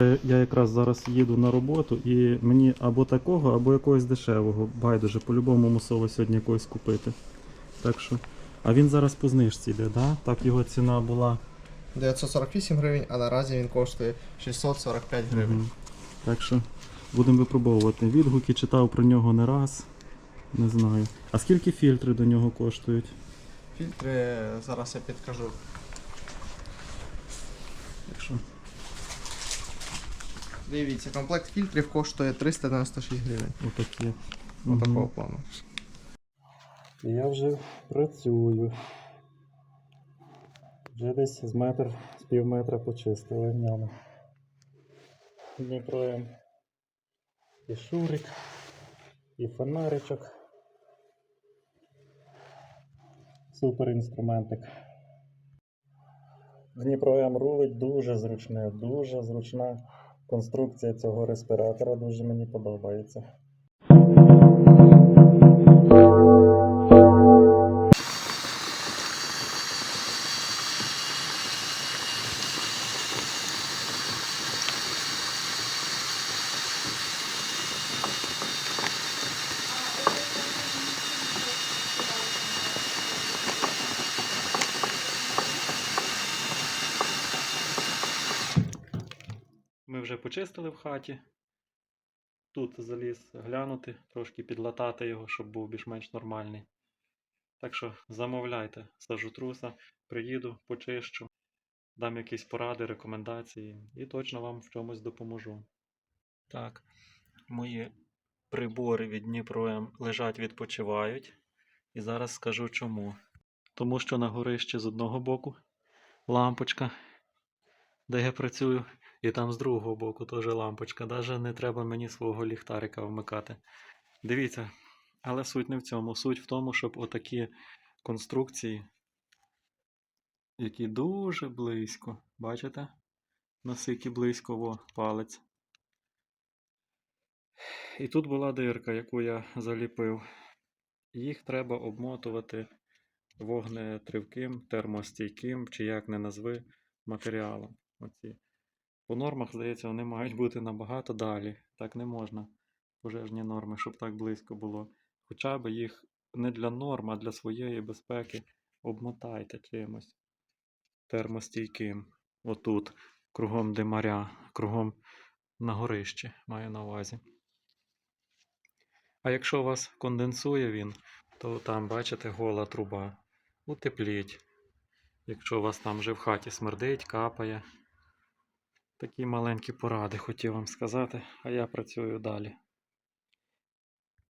Е, Я якраз зараз їду на роботу і мені або такого, або якогось дешевого. Байдуже, по-любому мусово сьогодні якогось купити. Так що. А він зараз по знижці йде, да? Так його ціна була. 948 гривень, а наразі він коштує 645 гривень. Мгм. Так що будемо випробовувати. Відгуки читав про нього не раз. Не знаю. А скільки фільтри до нього коштують? Фільтри зараз я підкажу. Так що. Дивіться, комплект фільтрів коштує 396 гривень. Отакі. Отакого плану. Я вже працюю. Вже десь з метр, з пів метра почистили в ньому. Дніпро І шурик, і фонаричок. Супер інструментик. Дніпро М рулить дуже зручне, дуже зручна конструкція цього респіратора, дуже мені подобається. Вже почистили в хаті. Тут заліз глянути, трошки підлатати його, щоб був більш-менш нормальний. Так що замовляйте, сажу труса, приїду, почищу, дам якісь поради, рекомендації і точно вам в чомусь допоможу. Так, мої прибори від Дніпро лежать, відпочивають. І зараз скажу чому. Тому що на горищі з одного боку лампочка, де я працюю, і там з другого боку теж лампочка. Даже не треба мені свого ліхтарика вмикати. Дивіться, але суть не в цьому. Суть в тому, щоб отакі конструкції, які дуже близько, бачите? Наскільки близько во, палець. І тут була дирка, яку я заліпив. Їх треба обмотувати вогнетривким, термостійким, чи як не назви, матеріалом. Оці. По нормах, здається, вони мають бути набагато далі. Так не можна. Пожежні норми, щоб так близько було. Хоча б їх не для норм, а для своєї безпеки обмотайте чимось термостійким. Отут, кругом димаря, кругом на горищі, маю на увазі. А якщо у вас конденсує він, то там, бачите, гола труба. Утепліть. Якщо у вас там вже в хаті смердить, капає. Такі маленькі поради хотів вам сказати, а я працюю далі.